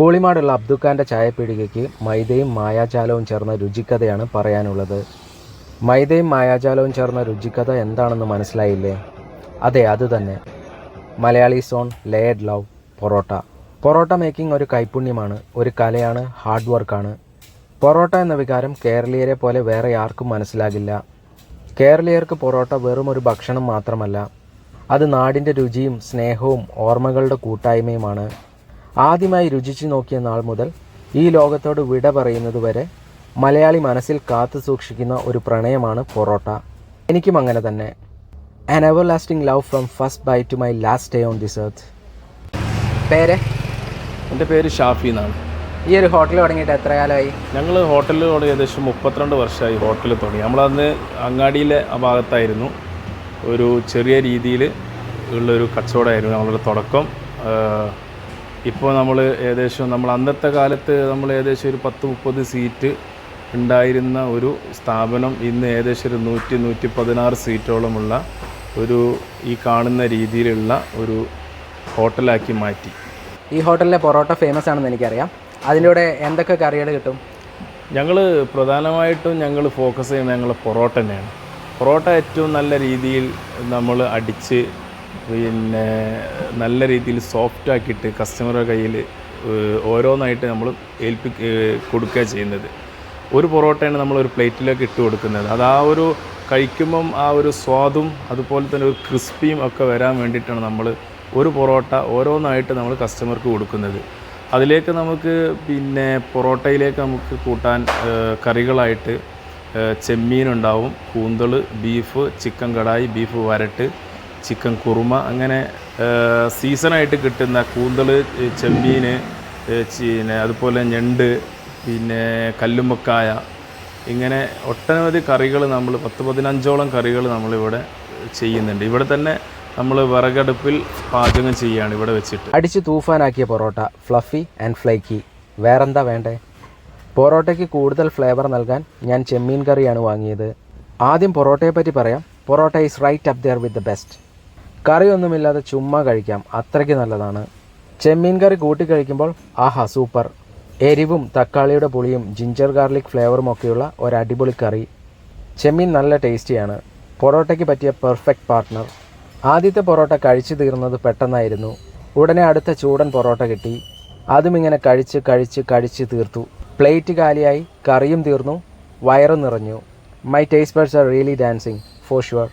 കൂളിമാടുള്ള അബ്ദുഖാന്റെ ചായപ്പീടികയ്ക്ക് മൈദയും മായാജാലവും ചേർന്ന രുചിക്കഥയാണ് പറയാനുള്ളത്. മൈദയും മായാജാലവും ചേർന്ന രുചിക്കഥ എന്താണെന്ന് മനസ്സിലായില്ലേ? അതെ അത് തന്നെ. മലയാളി സോൺ ലേഡ് ലവ് പൊറോട്ട. പൊറോട്ട മേക്കിംഗ് ഒരു കൈപുണ്യമാണ് ഒരു കലയാണ് ഹാർഡ് വർക്കാണ്. പൊറോട്ട എന്ന വികാരം കേരളീയരെ പോലെ വേറെ ആർക്കും മനസ്സിലാകില്ല. കേരളീയർക്ക് പൊറോട്ട വെറും ഒരു ഭക്ഷണം മാത്രമല്ല അത് നാടിന്റെ രുചിയും സ്നേഹവും ഓർമ്മകളുടെ കൂട്ടായ്മയുമാണ്. ആദ്യമായി രുചിച്ചു നോക്കിയ നാൾ മുതൽ ഈ ലോകത്തോട് വിട പറയുന്നത് വരെ മലയാളി മനസ്സിൽ കാത്തു സൂക്ഷിക്കുന്ന ഒരു പ്രണയമാണ് പൊറോട്ട. എനിക്കും അങ്ങനെ തന്നെ. An everlasting love from first bite to my last day on this earth പേര്? എന്റെ പേര് ഷാഫി എന്നാണ്. ഈ ഒരു ഹോട്ടൽ തുടങ്ങിയിട്ട് എത്ര കാലമായി? ഞങ്ങൾ ഹോട്ടലിൽ തുടങ്ങി ഏകദേശം മുപ്പത്തിരണ്ട് വർഷമായി ഹോട്ടലിൽ തുടങ്ങി. നമ്മളന്ന് അങ്ങാടിയിലെ ആ ഭാഗത്തായിരുന്നു. ഒരു ചെറിയ രീതിയിൽ ഉള്ളൊരു കച്ചവടമായിരുന്നു. നമ്മളുടെ തുടക്കം ഇപ്പോൾ നമ്മൾ ഏകദേശം നമ്മൾ അന്നത്തെ കാലത്ത് നമ്മൾ ഏകദേശം ഒരു പത്ത് മുപ്പത് സീറ്റ് ഉണ്ടായിരുന്ന ഒരു സ്ഥാപനം ഇന്ന് ഏകദേശം ഒരു നൂറ്റി നൂറ്റി പതിനാറ് സീറ്റോളമുള്ള ഒരു ഈ കാണുന്ന രീതിയിലുള്ള ഒരു ഹോട്ടലാക്കി മാറ്റി. ഈ ഹോട്ടലിലെ പൊറോട്ട ഫേമസ് ആണെന്ന് എനിക്കറിയാം. അതിന്റെ കൂടെ എന്തൊക്കെ കറികൾ കിട്ടും? ഞങ്ങൾ പ്രധാനമായിട്ടും ഞങ്ങൾ ഫോക്കസ് ചെയ്യുന്നത് ഞങ്ങൾ പൊറോട്ട തന്നെയാണ്. പൊറോട്ട ഏറ്റവും നല്ല രീതിയിൽ നമ്മൾ അടിച്ച് പിന്നെ നല്ല രീതിയിൽ സോഫ്റ്റ് ആക്കിയിട്ട് കസ്റ്റമറുടെ കയ്യിൽ ഓരോന്നായിട്ട് നമ്മൾ ഏൽപ്പി കൊടുക്കുക ചെയ്യുന്നത്. ഒരു പൊറോട്ടയാണ് നമ്മൾ ഒരു പ്ലേറ്റിലേക്ക് ഇട്ട് കൊടുക്കുന്നത്. അത് ആ ഒരു കഴിക്കുമ്പം ആ ഒരു സ്വാദും അതുപോലെ തന്നെ ഒരു ക്രിസ്പിയും ഒക്കെ വരാൻ വേണ്ടിയിട്ടാണ് നമ്മൾ ഒരു പൊറോട്ട ഓരോന്നായിട്ട് നമ്മൾ കസ്റ്റമർക്ക് കൊടുക്കുന്നത്. അതിലേക്ക് നമുക്ക് പിന്നെ പൊറോട്ടയിലേക്ക് നമുക്ക് കൂട്ടാൻ കറികളായിട്ട് ചെമ്മീൻ ചെമ്മീനുണ്ടാവും കൂന്തൾ ബീഫ് ചിക്കൻ കടായി ബീഫ് വരട്ട് ചിക്കൻ കുറുമ അങ്ങനെ സീസണായിട്ട് കിട്ടുന്ന കൂന്തൾ ചെമ്മീൻ പിന്നെ അതുപോലെ ഞണ്ട് പിന്നെ കല്ലുമ്മക്കായ ഇങ്ങനെ ഒട്ടനവധി കറികൾ നമ്മൾ പത്ത് പതിനഞ്ചോളം കറികൾ നമ്മളിവിടെ ചെയ്യുന്നുണ്ട്. ഇവിടെ തന്നെ നമ്മൾ വിറകടുപ്പിൽ പാചകം ചെയ്യുകയാണ് ഇവിടെ വെച്ചിട്ട്. അടിച്ച് തൂഫാനാക്കിയ പൊറോട്ട ഫ്ലഫി ആൻഡ് ഫ്ലൈക്കി. വേറെന്താ വേണ്ടേ? പൊറോട്ടയ്ക്ക് കൂടുതൽ ഫ്ലേവർ നൽകാൻ ഞാൻ ചെമ്മീൻ കറിയാണ് വാങ്ങിയത്. ആദ്യം പൊറോട്ടയെ പറ്റി പറയാം. Parotta is right up there with the best. കറിയൊന്നുമില്ലാതെ ചുമ്മാ കഴിക്കാം. അത്രയ്ക്ക് നല്ലതാണ്. ചെമ്മീൻ കറി കൂട്ടി കഴിക്കുമ്പോൾ ആഹാ സൂപ്പർ. എരിവും തക്കാളിയുടെ പുളിയും ജിഞ്ചർ ഗാർലിക് ഫ്ലേവറും ഒക്കെയുള്ള ഒരു അടിപൊളി കറി. ചെമ്മീൻ നല്ല ടേസ്റ്റിയാണ്. പൊറോട്ടയ്ക്ക് പറ്റിയ പെർഫെക്റ്റ് പാർട്ട്ണർ. ആദ്യത്തെ പൊറോട്ട കഴിച്ചു തീർന്നത് പെട്ടെന്നായിരുന്നു. ഉടനെ അടുത്ത ചൂടൻ പൊറോട്ട കിട്ടി. അതും ഇങ്ങനെ കഴിച്ച് കഴിച്ച് കഴിച്ച് തീർത്തു. പ്ലേറ്റ് കാലിയായി കറിയും തീർന്നു. വയറും നിറഞ്ഞു. My taste buds are really dancing for sure